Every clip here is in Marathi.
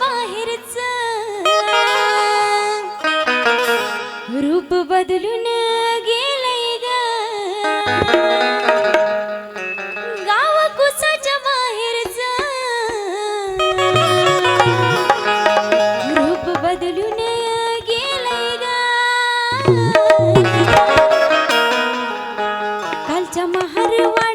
बाहेरच. रूप बदलून गेलंय ग. गाव कुसाच्या बाहेरच. रूप बदलून गेलंय ग. कालच्या महारवाड्यात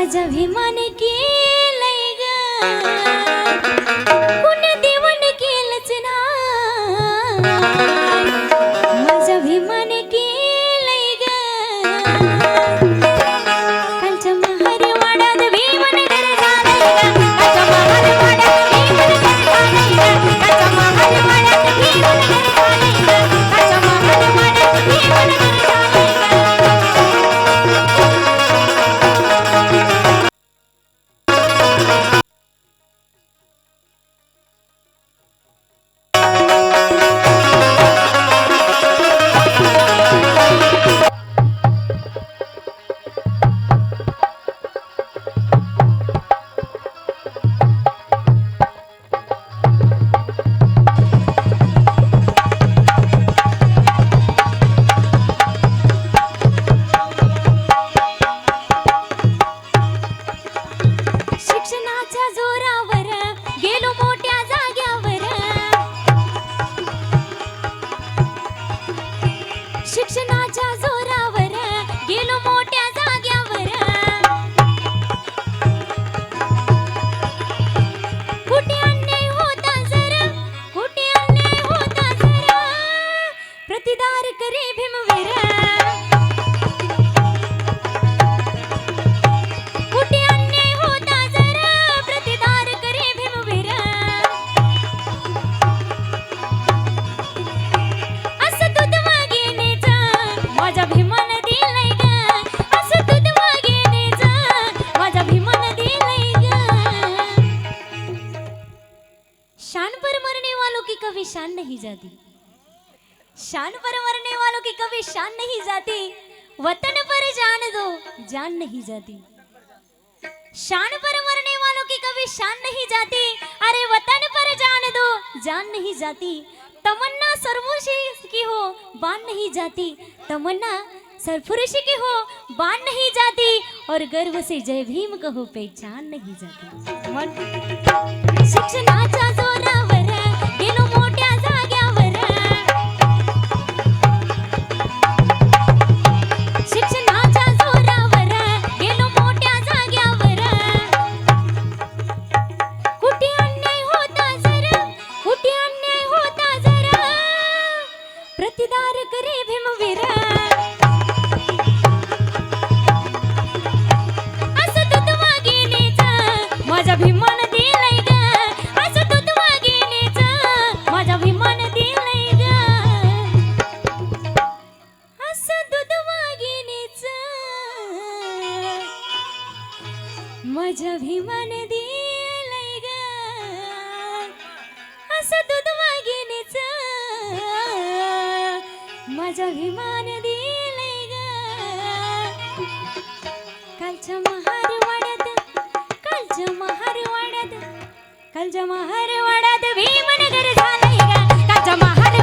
माझा विमान केलंय ग. कुणी देवन केलंच ना. जाती. शान पर मरने वालों की कभी शान नहीं जाती. वतन पर जान दो जान नहीं जाती. शान पर मरने वालों की कभी शान नहीं जाती. अरे वतन पर जान दो जान नहीं जाती. तमन्ना सरफुरुशी की हो बान नहीं जाती. तमन्ना सरफुरुशी की हो बान नहीं जाती. और गर्व से जय भीम कहो पहचान नहीं जाती. मन கஞ்ச மகர் வடாத வீமநகர் சாலைகள் கஞ்ச மகர்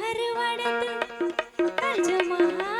हरवण्यात तज महा